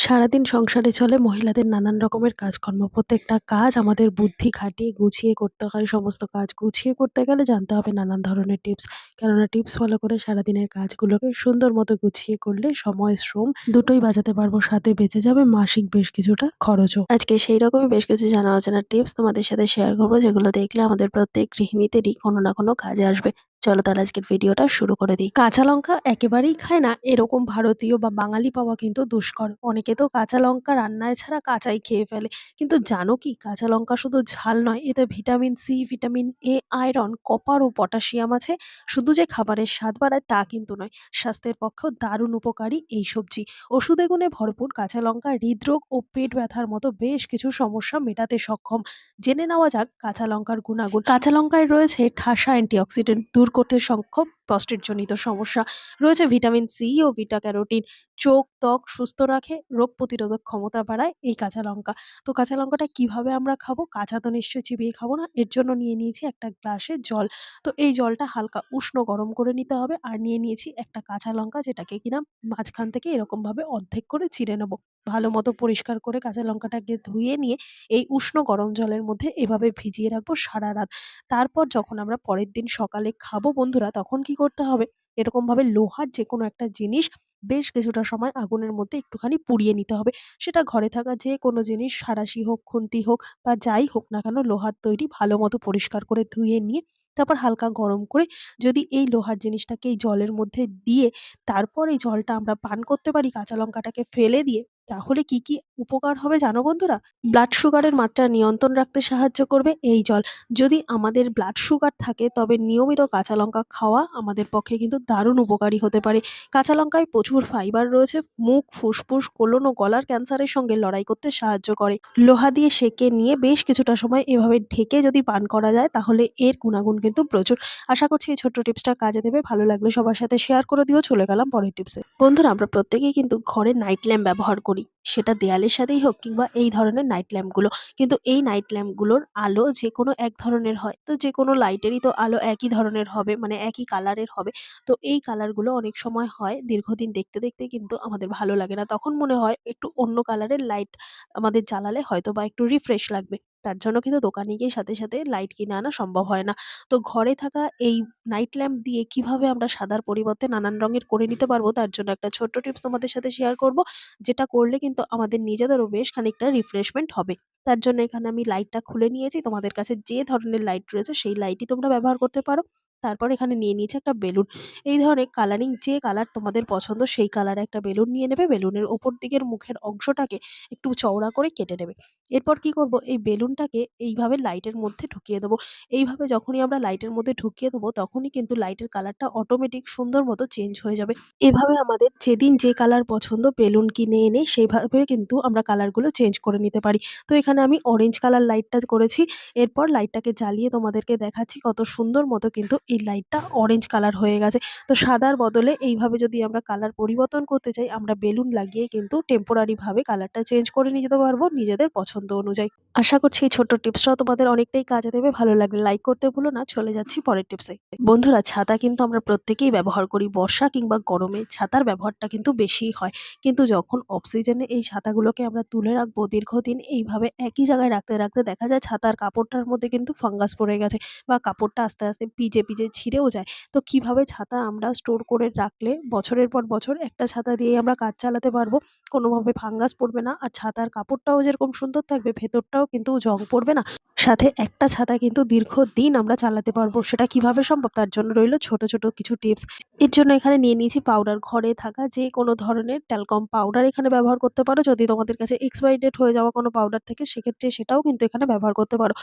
সারাদিন সংসারে চলে মহিলাদের নানান রকমের কাজকর্ম। প্রত্যেকটা কাজ আমাদের বুদ্ধি খাটিয়ে গুছিয়ে করতে হয়। সমস্ত কাজ গুছিয়ে করতে গেলে জানতে হবে নানান ধরনের টিপস। কেননা টিপস ফলো করে সারাদিনের কাজগুলোকে সুন্দর মতো গুছিয়ে করলে সময়, শ্রম দুটোই বাঁচাতে পারব। সাথে বেঁচে যাবে মাসিক বেশ কিছুটা খরচও। আজকে সেই রকমই বেশ কিছু জানা অজানা টিপস তোমাদের সাথে শেয়ার করব যেগুলো দেখলে আমাদের প্রত্যেক গৃহিণীদেরই কোনো না কোনো কাজে আসবে। চলো তাহলে আজকের ভিডিওটা শুরু করে দিই। কাঁচা লঙ্কা একেবারেই খায় না, এরকম ভারতীয় বা বাঙালি পাওয়া কিন্তু দুষ্কর। অনেকে তো কাঁচা লঙ্কা রান্নায় ছাড়া কাঁচাই খেয়ে ফেলে। কিন্তু জানো কি, কাঁচা লঙ্কা শুধু ঝাল নয়, এতে vitamin C, vitamin A, iron, copper O potassium আছে। শুধু যে খাবারের স্বাদ বাড়ায় তা কিন্তু নয়, স্বাস্থ্যের পক্ষেও দারুণ উপকারী এই সবজি। ওষুধে গুণে ভরপুর কাঁচা লঙ্কা হৃদরোগ ও পেট ব্যথার মতো বেশ কিছু সমস্যা মেটাতে সক্ষম। জেনে নেওয়া যাক কাঁচা লঙ্কার গুণাগুণ। কাঁচা লঙ্কায় রয়েছে ঠাসা অ্যান্টিঅক্সিডেন্ট দূর করতে সক্ষম? প্রস্টেটজনিত সমস্যা রয়েছে। ভিটামিন সি ও বিটা ক্যারোটিন চোখ, ত্বক সুস্থ রাখে, রোগ প্রতিরোধক ক্ষমতা বাড়ায় এই কাঁচা লঙ্কা। তো কাঁচা লঙ্কাটা কীভাবে আমরা খাব? কাঁচা তো নিশ্চয়ই চিবিয়ে খাব না। এর জন্য নিয়ে নিয়েছি একটা গ্লাসে জল। তো এই জলটা হালকা উষ্ণ গরম করে নিতে হবে আর নিয়ে নিয়েছি একটা কাঁচা লঙ্কা যেটাকে কিনা মাঝখান থেকে এরকমভাবে অর্ধেক করে ছিঁড়ে নেব। ভালো মতো পরিষ্কার করে কাঁচা লঙ্কাটাকে ধুয়ে নিয়ে এই উষ্ণ গরম জলের মধ্যে এভাবে ভিজিয়ে রাখব সারা রাত। তারপর যখন আমরা পরের দিন সকালে খাব বন্ধুরা, তখন কি করতে হবে। এরকমভাবে লোহার যে কোনো একটা জিনিস বেশ কিছুটা সময় আগুনের মধ্যে একটুখানি পুড়িয়ে নিতে হবে। সেটা ঘরে থাকা যে কোনো জিনিস সাঁড়াশি হোক, খুন্তি হোক বা যাই হোক না কেন লোহার তৈরি ভালো মতো পরিষ্কার করে ধুয়ে নিয়ে তারপর হালকা গরম করে যদি এই লোহার জিনিসটাকে এই জলের মধ্যে দিয়ে তারপর এই জলটা আমরা পান করতে পারি, কাঁচা লঙ্কাটাকে ফেলে দিয়ে তাহলে কি কি উপকার হবে জানো বন্ধুরা? ব্লাড সুগারের মাত্রা নিয়ন্ত্রণ রাখতে সাহায্য করবে এই জল। যদি আমাদের ব্লাড সুগার থাকে, তবে নিয়মিত কাঁচা লঙ্কা খাওয়া আমাদের পক্ষে কিন্তু দারুণ উপকারী হতে পারে। কাঁচা লঙ্কায় প্রচুর ফাইবার রয়েছে, মুখ, ফুসফুস, কোলন ও গলার ক্যান্সারের সঙ্গে লড়াই করতে সাহায্য করে। লোহা দিয়ে সেকে নিয়ে বেশ কিছুটা সময় এভাবে ঢেকে যদি পান করা যায়, তাহলে এর গুণাগুণ কিন্তু প্রচুর। আশা করছি এই ছোট্ট টিপসটা কাজে দেবে। ভালো লাগলে সবার সাথে শেয়ার করে দিও। চলে গেলাম পরের টিপসে। বন্ধুরা, আমরা প্রত্যেকেই কিন্তু ঘরে নাইট ল্যাম্প ব্যবহার করি। সেটা দেয়ালের সাথেই হোক কিংবা এই ধরনের নাইট ল্যাম্পগুলো কিন্তু এই নাইট ল্যাম্পগুলোর আলো যে কোনো এক ধরনের হয়। তো যে কোনো লাইটেরই তো আলো একই ধরনের হবে মানে একই কালারের হবে। তো এই কালারগুলো অনেক সময় হয় দীর্ঘদিন দেখতে দেখতে কিন্তু আমাদের ভালো লাগে না। তখন মনে হয় একটু অন্য কালারের লাইট আমাদের জ্বালালে হয়তো বা একটু রিফ্রেশ লাগবে। তার জন্য কিন্তু দোকানে গিয়ে সাথে সাথে লাইট কিনে আনা সম্ভব হয় না। তো ঘরে থাকা এই নাইট ল্যাম্প দিয়ে কীভাবে আমরা সাদার পরিবর্তে নানান রঙের করে নিতে পারব, তার জন্য একটা ছোট্ট টিপস তোমাদের সাথে শেয়ার করব, যেটা করলে কিন্তু আমাদের নিজেদেরও বেশ খানিকটা রিফ্রেশমেন্ট হবে। তার জন্য এখানে আমি লাইটটা খুলে নিয়েছি। তোমাদের কাছে যে ধরনের লাইট রয়েছে, সেই লাইটই তোমরা ব্যবহার করতে পারো। তারপর এখানে নিয়ে নিয়েছি একটা বেলুন। এই ধরনের কালারিং যে কালার তোমাদের পছন্দ সেই কালারে একটা বেলুন নিয়ে নেবে। বেলুনের ওপর দিকের মুখের অংশটাকে একটু চওড়া করে কেটে নেবে। এরপর কি করব? এই বেলুনটাকে এইভাবে লাইটের মধ্যে ঢুকিয়ে দেবো। এইভাবে যখনই আমরা লাইটের মধ্যে ঢুকিয়ে দেবো, তখনই কিন্তু লাইটের কালারটা অটোমেটিক সুন্দর মতো চেঞ্জ হয়ে যাবে। এভাবে আমাদের যেদিন যে কালার পছন্দ বেলুন কিনে এনে সেইভাবে কিন্তু আমরা কালারগুলো চেঞ্জ করে নিতে পারি। তো এখানে আমি অরেঞ্জ কালার লাইটটা করেছি। এরপর লাইটটাকে জ্বালিয়ে তোমাদেরকে দেখাচ্ছি কত সুন্দর মতো কিন্তু এই লাইটটা অরেঞ্জ কালার হয়ে গেছে। তো সাদার বদলে এইভাবে যদি আমরা কালার পরিবর্তন করতে চাই, আমরা বেলুন লাগিয়ে কিন্তু টেম্পোরারিভাবে কালারটা চেঞ্জ করে নিয়ে যেতে পারব নিজেদের পছন্দ অনুযায়ী। আশা করছি এই ছোট্ট টিপসটাও তোমাদের অনেকটাই কাজে দেবে। ভালো লাগলে লাইক করতে ভুলো না। চলে যাচ্ছি পরের টিপসে বন্ধুরা, ছাতা কিন্তু আমরা প্রত্যেকেই ব্যবহার করি। বর্ষা কিংবা গরমে ছাতার ব্যবহারটা কিন্তু বেশিই হয়। কিন্তু যখন অফ সিজনে এই ছাতাগুলোকে আমরা তুলে রাখব, দীর্ঘদিন এইভাবে একই জায়গায় রাখতে রাখতে দেখা যায় ছাতার কাপড়টার মধ্যে কিন্তু ফাঙ্গাস পড়ে গেছে বা কাপড়টা আস্তে আস্তে পিজে পিজে ছিঁড়েও যায়। তো কীভাবে ছাতা আমরা স্টোর করে রাখলে বছরের পর বছর একটা ছাতা দিয়ে আমরা কাজ চালাতে পারব? কোনোভাবে ফাঙ্গাস পড়বে না আর ছাতার কাপড়টাও যেরকম সুন্দর থাকবে, ভেতরটাও কিন্তু জং পড়বে না। সাথে একটা ছাতা কিন্তু দীর্ঘদিন আমরা চালাতে পারব, সেটা কীভাবে সম্ভব? তার জন্য রইল ছোট ছোট কিছু টিপস এর জন্য এখানে নিয়ে নিয়েছি পাউডার ঘরে থাকা যে কোনো ধরনের ট্যালকম পাউডার এখানে ব্যবহার করতে পারো। যদি তোমাদের কাছে এক্সপায়ারি ডেট হয়ে যাওয়া কোনো পাউডার থেকে, সেক্ষেত্রে সেটাও কিন্তু এখানে ব্যবহার করতে পারো।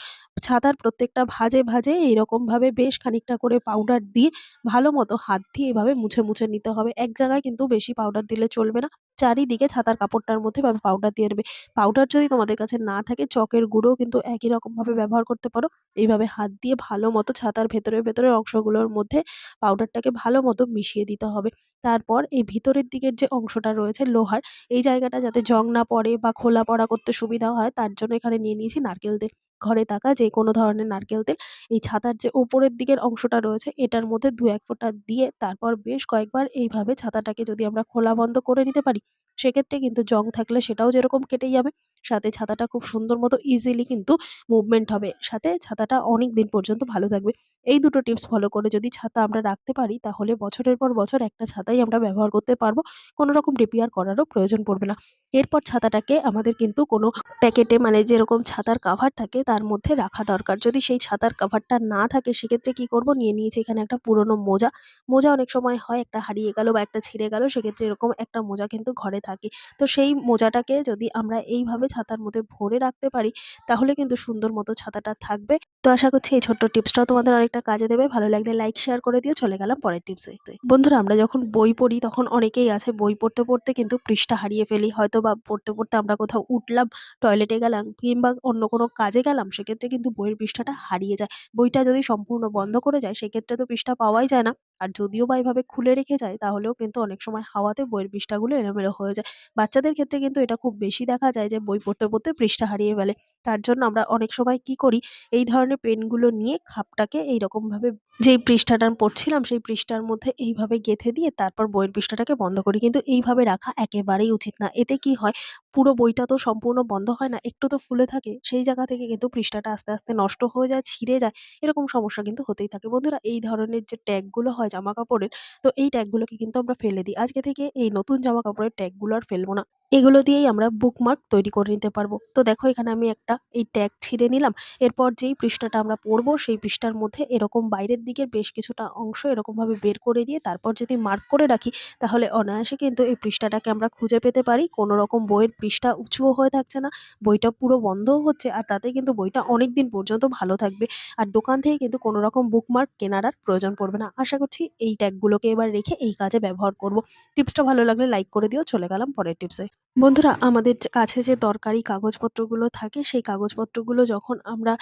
ছাতার প্রত্যেকটা ভাজে ভাজে এইরকমভাবে বেশ খানিকটা করে পাউডার দিয়ে ভালো মতো হাত দিয়ে এভাবে মুছে মুছে নিতে হবে। এক জায়গায় কিন্তু বেশি পাউডার দিলে চলবে না। চারিদিকে ছাতার কাপড়টার মধ্যে পাউডার দিয়ে দেবে পাউডার যদি তোমাদের কাছে না থাকে, চকের গুঁড়ো কিন্তু একই রকমভাবে ব্যবহার করতে পারো। এইভাবে হাত দিয়ে ভালো মতো ছাতার ভেতরে, ভেতরের অংশগুলোর মধ্যে পাউডারটাকে ভালো মতো মিশিয়ে দিতে হবে। তারপর এই ভিতরের দিকের যে অংশটা রয়েছে লোহার, এই জায়গাটা যাতে জং না পড়ে বা খোলা পড়া করতে সুবিধা হয়, তার জন্য এখানে নিয়ে নিয়েছি নারকেল তেল। ঘরে থাকা যে কোনো ধরনের নারকেল তেল, এই ছাতার যে ওপরের দিকের অংশটা রয়েছে, এটার মধ্যে দু এক ফোঁটা দিয়ে তারপর বেশ কয়েকবার এইভাবে ছাতাটাকে যদি আমরা খোলা বন্ধ করে নিতে পারি, সেক্ষেত্রে কিন্তু জং থাকলে সেটাও যেরকম কেটে যাবে। সাথে ছাতাটা খুব সুন্দর মতো ইজিলি কিন্তু মুভমেন্ট হবে। সাথে ছাতাটা অনেক দিন পর্যন্ত ভালো থাকবে। এই দুটো টিপস ফলো করে যদি ছাতা আমরা রাখতে পারি, তাহলে বছরের পর বছর একটা ছাতাই আমরা ব্যবহার করতে পারব। কোনো রকম রিপেয়ার করারও প্রয়োজন পড়বে না। এরপর ছাতাটাকে আমাদের কিন্তু কোনো প্যাকেটে মানে যেরকম ছাতার কাভার থাকে, তার মধ্যে রাখা দরকার। যদি সেই ছাতার কাভারটা না থাকে, সেক্ষেত্রে কি করব? নিয়ে নিয়েছি এখানে একটা পুরনো মোজা। মোজা অনেক সময় হয় একটা হারিয়ে গেল বা একটা ছিঁড়ে গেল, সেক্ষেত্রে এরকম একটা মোজা কিন্তু ঘরে থাকে। তো সেই মোজাটাকে যদি আমরা এইভাবে ছাতার মধ্যে ভরে রাখতে পারি তাহলে কিন্তু সুন্দর মতো ছাতাটা থাকবে। তো আশা করছি এই ছোট্ট টিপসটাও তোমাদের অনেকটা কাজে দেবে। ভালো লাগলে লাইক শেয়ার করে দিও। চলে গেলাম পরের টিপসে বন্ধুরা, আমরা যখন বই পড়ি, তখন অনেকেই আছে বই পড়তে পড়তে কিন্তু পৃষ্ঠা হারিয়ে ফেলি। হয়তো বা পড়তে পড়তে আমরা কোথাও উঠলাম টয়লেটে গেলাম কিংবা অন্য কোনো কাজে গেলাম, সেক্ষেত্রে কিন্তু বইয়ের পৃষ্ঠাটা হারিয়ে যায়। বইটা যদি সম্পূর্ণ বন্ধ করে যায়, সেক্ষেত্রে তো পৃষ্ঠা পাওয়াই যায় না। আর যদিও বা এভাবে খুলে রেখে যায়, তাহলেও কিন্তু অনেক সময় হাওয়াতে বইয়ের পৃষ্ঠাগুলো এলোমেলো হয়ে যায়। বাচ্চাদের ক্ষেত্রে কিন্তু এটা খুব বেশি দেখা যায় যে বই পড়তে পড়তে পৃষ্ঠা হারিয়ে ফেলে। তার জন্য আমরা অনেক সময় কি করি, এই ধরনের পেনগুলো নিয়ে খাপটাকে এইরকমভাবে যেই পৃষ্ঠাটা আমি পড়ছিলাম, সেই পৃষ্ঠার মধ্যে এইভাবে গেঁথে দিয়ে তারপর বইয়ের পৃষ্ঠাটাকে বন্ধ করি। কিন্তু এইভাবে রাখা একেবারেই উচিত না। এতে কি হয়? পুরো বইটা তো সম্পূর্ণ বন্ধ হয় না, একটু তো ফুলে থাকে, সেই জায়গা থেকে কিন্তু পৃষ্ঠাটা আস্তে আস্তে নষ্ট হয়ে যায়, ছিঁড়ে যায়, এরকম সমস্যা কিন্তু হতেই থাকে। বন্ধুরা, এই ধরনের যে ট্যাগগুলো হয় জামা কাপড়ের তো এই ট্যাগগুলোকে কিন্তু আমরা ফেলে দিই। আজকে থেকে এই নতুন জামা কাপড়ের ট্যাগগুলো আর ফেলব না। এগুলো দিয়েই আমরা বুকমার্ক তৈরি করে নিতে পারব। তো দেখো, এখানে আমি একটা এই ট্যাগ ছিঁড়ে নিলাম। এরপর যেই পৃষ্ঠাটা আমরা পড়ব, সেই পৃষ্ঠার মধ্যে এরকম বাইরের দিকের বেশ কিছুটা অংশ এরকমভাবে বের করে দিয়ে তারপর যদি মার্ক করে রাখি, তাহলে অনায়াসে কিন্তু এই পৃষ্ঠাটাকে আমরা খুঁজে পেতে পারি। কোনো রকম বইয়ের পৃষ্ঠা উঁচুও হয়ে থাকছে না, বইটা পুরো বন্ধও হচ্ছে আর তাতে কিন্তু বইটা অনেক দিন পর্যন্ত ভালো থাকবে আর দোকান থেকে কিন্তু কোনো রকম বুকমার্ক কেনার আর প্রয়োজন পড়বে না। আশা করছি এই ট্যাগগুলোকে এবার রেখে এই কাজে ব্যবহার করব। টিপসটা ভালো লাগলে লাইক করে দিও, চলে গেলাম পরের টিপসে বন্ধুরা, আমাদের কাছে যে দরকারি কাগজপত্রগুলো থাকে, সেই কাগজপত্রগুলো যখন আমরা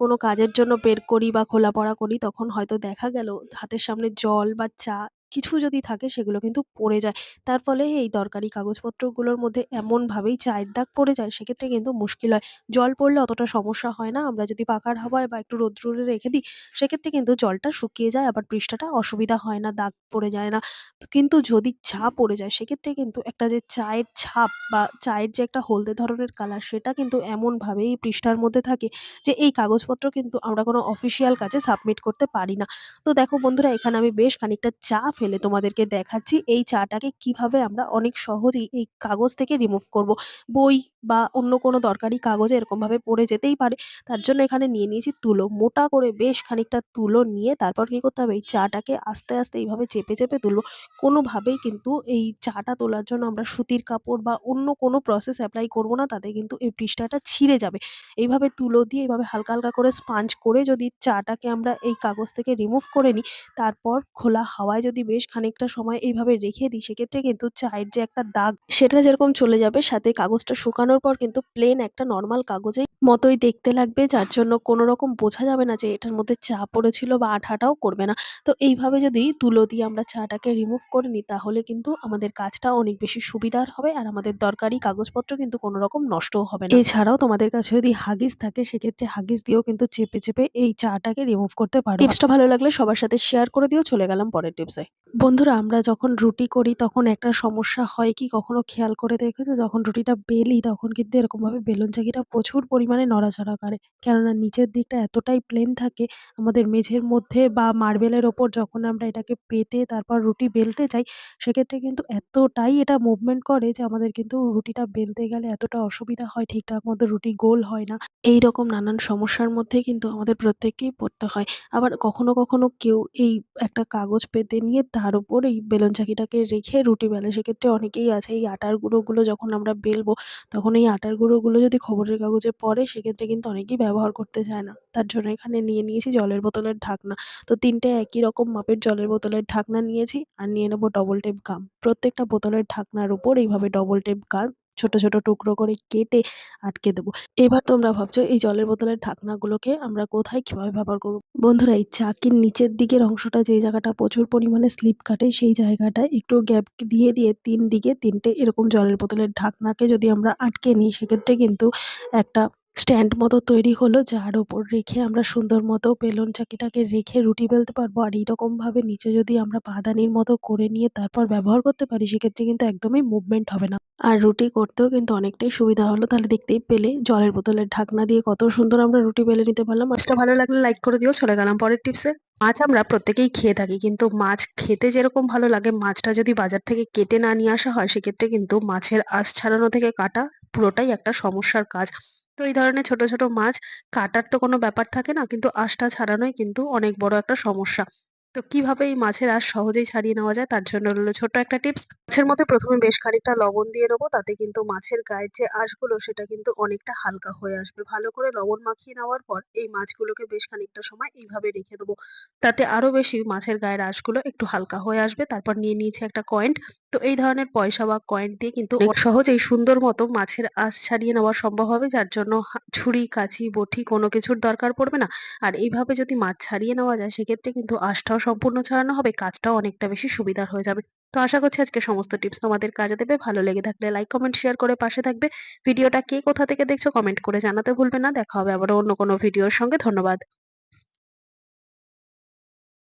কোনো কাজের জন্য বের করি বা খোলা পড়া করি, তখন হয়তো দেখা গেল হাতের সামনে জল বা চা কিছু যদি থাকে সেগুলো কিন্তু পড়ে যায়। তার ফলে এই দরকারি কাগজপত্রগুলোর মধ্যে এমনভাবেই চায়ের দাগ পড়ে যায় সেক্ষেত্রে কিন্তু মুশকিল হয়। জল পড়লে অতটা সমস্যা হয় না। আমরা যদি পাখার হাওয়ায় বা একটু রোদ্দুরে রেখে দিই সেক্ষেত্রে কিন্তু জলটা শুকিয়ে যায় আবার পৃষ্ঠাটা অসুবিধা হয় না, দাগ পড়ে যায় না। কিন্তু যদি চা পড়ে যায় সেক্ষেত্রে কিন্তু একটা যে চায়ের ছাপ বা চায়ের যে একটা হলদে ধরনের কালার সেটা কিন্তু এমনভাবেই পৃষ্ঠার মধ্যে থাকে যে এই কাগজপত্র কিন্তু আমরা কোনো অফিসিয়াল কাজে সাবমিট করতে পারি না। তো দেখো বন্ধুরা এখানে আমি বেশ খানিকটা চা ফেলে তোমাদেরকে দেখাচ্ছি এই চাটাকে কীভাবে আমরা অনেক সহজেই এই কাগজ থেকে রিমুভ করব। বই বা অন্য কোনো দরকারি কাগজে এরকমভাবে পড়ে যেতেই পারে। তার জন্য এখানে নিয়ে নিয়েছি তুলো। মোটা করে বেশ খানিকটা তুলো নিয়ে তারপর কি করতে হবে এই চাটাকে আস্তে, আস্তে এইভাবে চেপে, চেপে তুলব। কোনোভাবেই কিন্তু এই চাটা তোলার জন্য আমরা সুতির কাপড় বা অন্য কোনো প্রসেস অ্যাপ্লাই করব না তাতে কিন্তু এই পৃষ্ঠাটা ছিঁড়ে যাবে। এইভাবে তুলো দিয়ে এভাবে হালকা, হালকা করে স্পাঞ্জ করে যদি চাটাকে আমরা এই কাগজ থেকে রিমুভ করে নিই তারপর খোলা হাওয়ায় যদি বেশ খানিকটা সময় এইভাবে রেখে দিই সেক্ষেত্রে কিন্তু চায়ের যে একটা দাগ সেটা যেরকম চলে যাবে সাথে কাগজটা শুকানোর পর কিন্তু প্লেন একটা নর্মাল কাগজের মতোই দেখতে লাগবে যার জন্য কোনো রকম বোঝা যাবে না যে এটার মধ্যে চা পড়েছিল বা আঠাটাও করবে না। তো এইভাবে যদি তুলো দিয়ে আমরা চাটাকে রিমুভ করে নিই তাহলে কিন্তু আমাদের কাজটা অনেক বেশি সুবিধার হবে আর আমাদের দরকারি কাগজপত্র কিন্তু কোনো রকম নষ্টও হবে না। এছাড়াও তোমাদের কাছে যদি হাগিস থাকে সেক্ষেত্রে হাগিস দিয়েও কিন্তু চেপে, চেপে এই চাটাকে রিমুভ করতে পারো। টিপসটা ভালো লাগলে সবার সাথে শেয়ার করে দিও চলে গেলাম পরের টিপসে। বন্ধুরা আমরা যখন রুটি করি তখন একটা সমস্যা হয় কি কখনো খেয়াল করে দেখেছ যখন রুটিটা বেলি তখন কিন্তু এরকমভাবে বেলুন চাকিটা প্রচুর পরিমাণে নড়াচড়া করে। কেননা নিচের দিকটা এতটাই প্লেন থাকে আমাদের মেঝের মধ্যে বা মার্বেলের ওপর যখন আমরা এটাকে পেতে তারপর রুটি বেলতে যাই সেক্ষেত্রে কিন্তু এতটাই এটা মুভমেন্ট করে যে আমাদের কিন্তু রুটিটা বেলতে গেলে এতটা অসুবিধা হয় ঠিকঠাক মতো রুটি গোল হয় না। এইরকম নানান সমস্যার মধ্যে কিন্তু আমাদের প্রত্যেককেই পড়তে হয়। আবার কখনো, কখনো কেউ এই একটা কাগজ পেতে নিয়ে তার উপর এই বেলুন চাকিটাকে রেখে রুটি বেলে। সেক্ষেত্রে অনেকেই আছে এই আটার গুঁড়োগুলো যখন আমরা বেলবো, তখন এই আটার গুঁড়োগুলো যদি খবরের কাগজে পড়ে, সেক্ষেত্রে কিন্তু অনেকেই ব্যবহার করতে চায় না। তার জন্য এখানে নিয়ে নিয়েছি জলের বোতলের ঢাকনা। তো তিনটে একই রকম মাপের জলের বোতলের ঢাকনা নিয়েছি, আর নিয়ে নেব ডবল টেপ গাম। প্রত্যেকটা বোতলের ঢাকনার উপর এইভাবে ডবল টেপ গাম ছোট, ছোট টুকরো করে কেটে আটকে দেবো। এবার তোমরা ভাবছ এই জলের বোতলের ঢাকনাগুলোকে আমরা কোথায় কীভাবে ব্যবহার করব বন্ধুরা এই চাকির নিচের দিকের অংশটা যে জায়গাটা প্রচুর পরিমাণে স্লিপ কাটে সেই জায়গাটায় একটু গ্যাপ দিয়ে, দিয়ে ৩ দিকে ৩ টে এরকম জলের বোতলের ঢাকনাকে যদি আমরা আটকে নিই সেক্ষেত্রে কিন্তু একটা স্ট্যান্ড মতো তৈরি হলো যার ওপর রেখে আমরা সুন্দর মতো বেলুন চাকিটাকে রেখে রুটি বেলতে পারব। আর এইরকমভাবে নিচে যদি আমরা পাদানির মতো করে নিয়ে তারপর ব্যবহার করতে পারি সেক্ষেত্রে কিন্তু একদমই মুভমেন্ট হবে না। আর রুটি করতেও কিন্তু অনেকটাই সুবিধা হলো। তাহলে দেখতেই পেলে জলের বোতলের ঢাকনা দিয়ে কত সুন্দর আমরা রুটি বেলে নিতে পারলাম। মাছটা ভালো লাগলে লাইক করে দিও, চলে গেলাম পরের টিপসে মাছ আমরা প্রত্যেকেই খেয়ে থাকি, কিন্তু মাছ খেতে যেরকম ভালো লাগে, মাছটা যদি বাজার থেকে কেটে না নিয়ে আসা হয়, সেক্ষেত্রে কিন্তু মাছের আঁশ ছাড়ানো থেকে কাটা পুরোটাই একটা সমস্যার কাজ। তো এই ধরনের ছোট ছোট মাছ কাটার তো কোনো ব্যাপার থাকে না, কিন্তু আঁশটা ছাড়ানোই কিন্তু অনেক বড় একটা সমস্যা। তো কীভাবে এই মাছের আঁশ সহজেই ছাড়িয়ে নেওয়া যায় তার জন্য রইল ছোট্ট একটা টিপস। মাছের মধ্যে প্রথমে বেশ খানিকটা লবণ দিয়ে নেব তাতে কিন্তু মাছের গায়ের যে আঁশগুলো সেটা কিন্তু অনেকটা হালকা হয়ে আসবে। ভালো করে লবণ মাখিয়ে নেওয়ার পর এই মাছগুলোকে বেশ খানিকটা সময় এইভাবে রেখে দেবো। তাতে আরও বেশি মাছের গায়ের আঁশগুলো একটু হালকা হয়ে আসবে। তারপর নিয়ে নিয়েছি একটা কয়েন্ট তো এই ধরনের পয়সা বা কয়েন দিয়ে কিন্তু সহজেই সুন্দর মতো মাছের আঁশ ছাড়িয়ে নেওয়া সম্ভব হবে যার জন্য ছুরি কাঁচি বটি কোনো কিছুর দরকার পড়বে না। আর এইভাবে যদি মাছ ছাড়িয়ে নেওয়া যায় সেক্ষেত্রে কিন্তু আঁশটাও সম্পূর্ণ ছড়ানো হবে, কাজটাও অনেকটা বেশি সুবিধার হয়ে যাবে। তো আশা করছি আজকে সমস্ত টিপস তোমাদের কাজে দেবে। ভালো লেগে থাকলে লাইক কমেন্ট শেয়ার করে পাশে থাকবে। ভিডিওটা কে কোথা থেকে দেখছ কমেন্ট করে জানাতে ভুলবে না। দেখা হবে আবার অন্য কোনো ভিডিওর সঙ্গে। ধন্যবাদ।